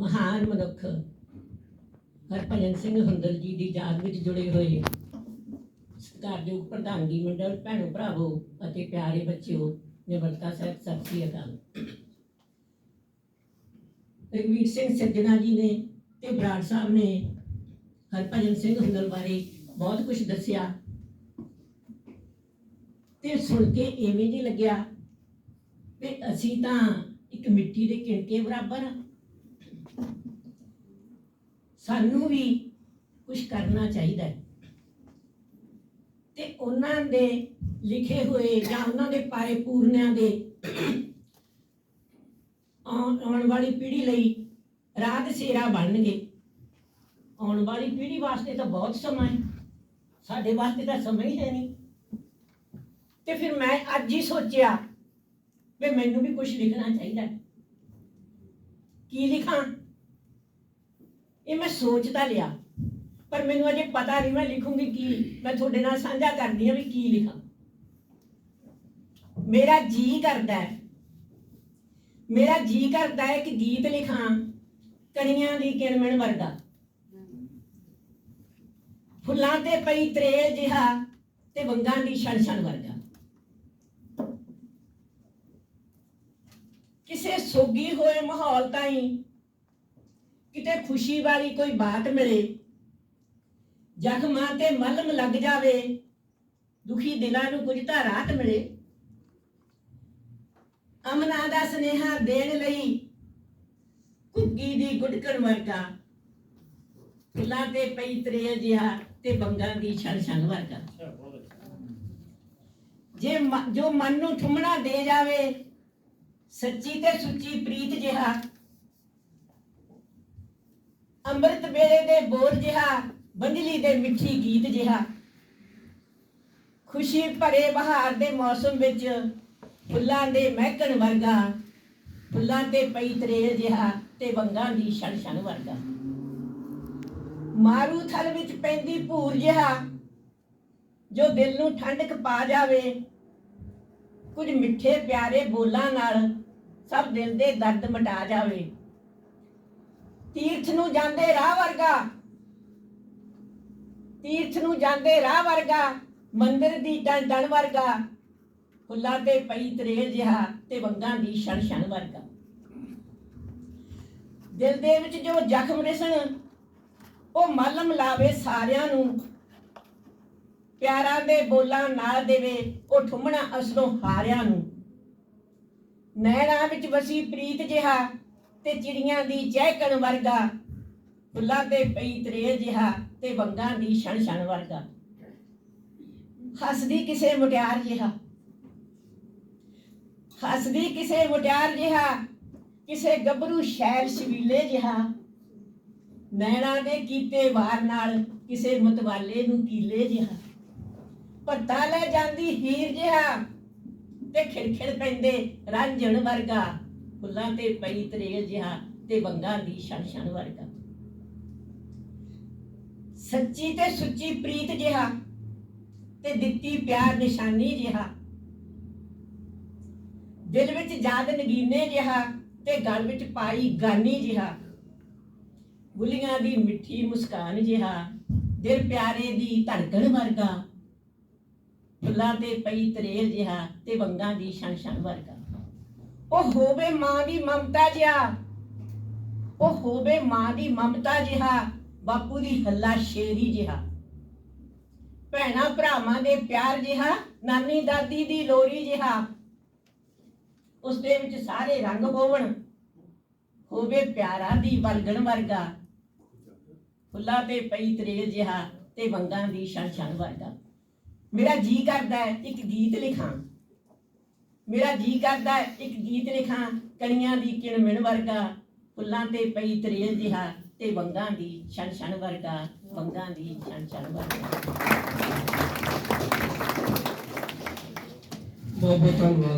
ਮਹਾਨ ਮਨੁੱਖ ਹਰਭਜਨ ਸਿੰਘ ਹੁੰਦਲ ਜੀ ਦੀ ਯਾਦ ਵਿੱਚ ਜੁੜੇ ਹੋਏ ਸਤਿਕਾਰਯੋਗ ਪ੍ਰਧਾਨਗੀ ਮੰਡਲ, ਭੈਣੋ ਭਰਾਵੋ ਅਤੇ ਪਿਆਰੇ ਬੱਚਿਓ, ਨਿਮਰਤਾ ਸਾਹਿਬ ਸਤਿ ਸ੍ਰੀ ਅਕਾਲ। ਰਘਵੀਰ ਸਿੰਘ ਸੱਜਣਾ ਜੀ ਨੇ ਤੇ ਬਰਾੜ ਸਾਹਿਬ ਨੇ ਹਰਭਜਨ ਸਿੰਘ ਹੁੰਦਲ ਬਾਰੇ ਬਹੁਤ ਕੁਝ ਦੱਸਿਆ ਤੇ ਸੁਣ ਕੇ ਐਵੇਂ ਜੀ ਲੱਗਿਆ ਵੀ ਅਸੀਂ ਤਾਂ ਇੱਕ ਮਿੱਟੀ ਦੇ ਕਿਣਕੇ ਬਰਾਬਰ ਹਾਂ ਸਾਨੂੰ ਵੀ ਕੁਝ ਕਰਨਾ ਚਾਹੀਦਾ ਹੈ। ਤੇ ਉਹਨਾਂ ਦੇ ਲਿਖੇ ਹੋਏ ਜਾਂ ਉਹਨਾਂ ਦੇ ਪਾਏ ਪੂਰਨਿਆਂ ਦੇ ਆਉਣ ਵਾਲੀ ਪੀੜ੍ਹੀ ਲਈ ਰਾਹ ਦਸੇਰਾ ਬਣਨਗੇ। ਆਉਣ ਵਾਲੀ ਪੀੜ੍ਹੀ ਵਾਸਤੇ ਤਾਂ ਬਹੁਤ ਸਮਾਂ ਹੈ। ਸਾਡੇ ਵਾਸਤੇ ਤਾਂ ਸਮਾਂ ਹੀ ਹੈ ਨਹੀਂ। ਤੇ ਫਿਰ ਮੈਂ ਅੱਜ ਹੀ ਸੋਚਿਆ ਵੀ ਮੈਨੂੰ ਵੀ ਕੁਝ ਲਿਖਣਾ ਚਾਹੀਦਾ ਹੈ। ਕੀ ਲਿਖਾਂ? ਇਹ ਮੈਂ ਸੋਚ ਤਾਂ ਲਿਆ, ਪਰ ਮੈਨੂੰ ਅਜੇ ਪਤਾ ਨਹੀਂ ਮੈਂ ਲਿਖੂੰਗੀ ਕੀ। ਮੈਂ ਤੁਹਾਡੇ ਨਾਲ ਸਾਂਝਾ ਕਰਦੀ ਹਾਂ ਵੀ ਕੀ ਲਿਖਾਂ। ਮੇਰਾ ਜੀ ਕਰਦਾ ਹੈ। ਮੇਰਾ ਜੀ ਕਰਦਾ ਹੈ ਕਿ ਗੀਤ ਲਿਖਾਂ, ਕਣੀਆਂ ਦੀ ਕਿਣਮਣ ਵਰਗਾ। ਫੁੱਲਾਂ ਤੇ ਪਈ ਤਰੇਲ ਜਿਹਾ ਤੇ ਵੰਗਾਂ ਦੀ ਛਣ ਛਣ ਵਰਗਾ। ਕਿਸੇ ਸੋਗੀ ਹੋਏ ਮਾਹੌਲ ਤਾਈਂ ਕਿਤੇ ਖੁਸ਼ੀ ਵਾਲੀ ਕੋਈ ਬਾਤ ਮਿਲੇ ਜ਼ਖਮਾਂ ਤੇ ਮਲਮ ਲੱਗ ਜਾਵੇ ਦੁਖੀ ਦਿਲਾਂ ਨੂੰ ਕੁਝ ਤਾਂ ਰਾਹਤ ਮਿਲੇ। ਅਮਨਾ ਦਾ ਸਨੇਹਾ ਦੇਣ ਲਈ ਕੁੱਗੀ ਦੀ ਗੁੜਕਣ ਵਰਗਾ ਫੁੱਲਾਂ ਤੇ ਪਈ ਤਰੇਲ ਜਿਹਾ ਤੇ ਬੰਗਾਂ ਦੀ ਛਣ ਛਣ ਵਰਗਾ। ਜੇ ਜੋ ਮਨ ਨੂੰ ਠੁੰਮਣਾ ਦੇ ਜਾਵੇ ਸੱਚੀ ਤੇ ਸੁੱਚੀ ਪ੍ਰੀਤ ਜਿਹਾ ਅੰਮ੍ਰਿਤ ਵੇਲੇ ਦੇ ਬੋਲ ਜਿਹਾ ਬੰਜਲੀ ਦੇ ਮਿੱਠੀ ਗੀਤ ਜਿਹਾ। ਖੁਸ਼ੀ ਭਰੇ ਬਹਾਰ ਦੇ ਮੌਸਮ ਵਿੱਚ ਫੁੱਲਾਂ ਦੇ ਮਹਿਕਣ ਵਰਗਾ, ਫੁੱਲਾਂ ਤੇ ਪਈ ਤਰੇਲ ਜਿਹਾ ਤੇ ਵੰਗਾਂ ਦੀ ਛਣ ਛਣ ਵਰਗਾ। ਮਾਰੂ ਥਲ ਵਿੱਚ ਪੈਂਦੀ ਭੂਰ ਜਿਹਾ, ਜੋ ਦਿਲ ਨੂੰ ਠੰਡਕ ਪਾ ਜਾਵੇ। ਕੁਝ ਮਿੱਠੇ ਪਿਆਰੇ ਬੋਲਾਂ ਨਾਲ ਸਭ ਦਿਲ ਦੇ ਦਰਦ ਮਿਟਾ ਜਾਵੇ। ਤੀਰਥ ਨੂੰ ਜਾਂਦੇ ਰਾਹ ਵਰਗਾ। ਤੀਰਥ ਨੂੰ ਜਾਂਦੇ ਰਾਹ ਵਰਗਾ, ਮੰਦਿਰ ਦੀ ਡਣ ਡਣ ਵਰਗਾ, ਫੁੱਲਾਂ ਤੇ ਪਈ ਤਰੇਲ ਜਿਹਾ ਤੇ ਵੰਗਾਂ ਦੀ ਛਣ ਛਣ ਵਰਗਾ। ਦਿਲ ਦੇ ਵਿੱਚ ਜੋ ਜ਼ਖਮ ਰਿਸਣ, ਉਹ ਮਲਮ ਲਾਵੇ ਸਾਰਿਆਂ ਨੂੰ। ਪਿਆਰਾਂ ਦੇ ਬੋਲਾਂ ਨਾਲ ਦੇਵੇ ਉਹ ਠੁੰਮਣਾ ਅਸਲੋਂ ਹਾਰਿਆਂ ਨੂੰ। ਨੈਣਾ ਵਿੱਚ ਵਸੀ ਪ੍ਰੀਤ ਜਿਹਾ ਤੇ ਚਿੜੀਆਂ ਦੀ ਚਹਿਕਣ ਵਰਗਾ, ਫੁੱਲਾਂ ਤੇ ਪਈ ਤਰੇ ਜਿਹਾ ਤੇ ਵੰਗਾਂ ਦੀ ਛਣ ਛਣ ਵਰਗਾ। ਹੱਸਦੀ ਕਿਸੇ ਮੁਟਿਆਰ ਜਿਹਾ। ਹੱਸਦੀ ਕਿਸੇ ਮੁਟਿਆਰ ਜਿਹਾ, ਕਿਸੇ ਗੱਭਰੂ ਸ਼ੈਲ ਸ਼ਵੀਲੇ ਜਿਹਾ। ਨੈਣਾ ਦੇ ਕੀਤੇ ਵਾਰ ਨਾਲ ਕਿਸੇ ਮਤਵਾਲੇ ਨੂੰ ਕੀਲੇ ਜਿਹਾ। ਪੱਤਾ ਲੈ ਜਾਂਦੀ ਹੀਰ ਜਿਹਾ ਤੇ ਖਿੜਖਿੜ ਪੈਂਦੇ ਰਾਂਝਣ ਵਰਗਾ। ਫੁੱਲਾਂ ਤੇ ਪਈ ਤਰੇਲ ਜਿਹਾ ਤੇ ਵੰਗਾ ਦੀ ਛਣ ਛਣ ਵਰਗਾ। ਸੱਚੀ ਤੇ ਸੁੱਚੀ ਪ੍ਰੀਤ ਜਿਹਾ ਤੇ ਦਿੱਤੀ ਪਿਆਰ ਨਿਸ਼ਾਨੀ ਜਿਹਾ। ਦਿਲ ਵਿੱਚ ਜਾਦ ਨਗੀਨੇ ਜਿਹਾ ਤੇ ਗਲ ਵਿੱਚ ਪਾਈ ਗਾਨੀ ਜਿਹਾ। ਬੁਲੀਆਂ ਦੀ ਮਿੱਠੀ ਮੁਸਕਾਨ ਜਿਹਾ, ਦਿਲ ਪਿਆਰੇ ਦੀ ਧੜਕਣ ਵਰਗਾ। ਫੁੱਲਾਂ ਤੇ ਪਈ ਤਰੇਲ ਜਿਹਾ ਤੇ ਵੰਗਾਂ ਦੀ ਛਣ ਛਣ ਵਰਗਾ। ਉਹ ਹੋਵੇ ਮਾਂ ਦੀ ਮਮਤਾ ਜਿਹਾ। ਉਹ ਹੋਵੇ ਮਾਂ ਦੀ ਮਮਤਾ ਜਿਹਾ, ਬਾਪੂ ਦੀ ਹੱਲਾ ਸ਼ੇਰੀ ਜਿਹਾ। ਭੈਣਾ ਭਰਾਵਾਂ ਦੇ ਪਿਆਰ ਜਿਹਾ, ਨਾਨੀ ਦਾਦੀ ਦੀ ਲੋਰੀ ਜਿਹਾ। ਉਸ ਦੇ ਵਿੱਚ ਸਾਰੇ ਰੰਗ ਹੋਵਣ। ਹੋਵੇ ਪਿਆਰਾ ਦੀ ਵਰਗਣ ਵਰਗਾ। ਫੁੱਲਾਂ ਤੇ ਪਈ ਤਰੇਲ ਜਿਹਾ ਤੇ ਵੰਗਾਂ ਦੀ ਛਣ ਛਣ ਵਰਗਾ। ਮੇਰਾ ਜੀ ਕਰਦਾ ਹੈ ਇੱਕ ਗੀਤ ਲਿਖਾਂ। ਮੇਰਾ ਜੀ ਕਰਦਾ ਇੱਕ ਗੀਤ ਲਿਖਾਂ, ਕਣੀਆਂ ਦੀ ਕਿਣ ਮਿਣ ਵਰਗਾ, ਫੁੱਲਾਂ ਤੇ ਪਈ ਤਰੇਲ ਜਿਹਾ, ਤੇ ਵੰਗਾਂ ਦੀ ਛਣ ਛਣ ਵਰਗਾ, ਵੰਗਾਂ ਦੀ ਛਣ ਛਣ ਵਰਗਾ। ਬਹੁਤ ਬਹੁਤ ਧੰਨਵਾਦ।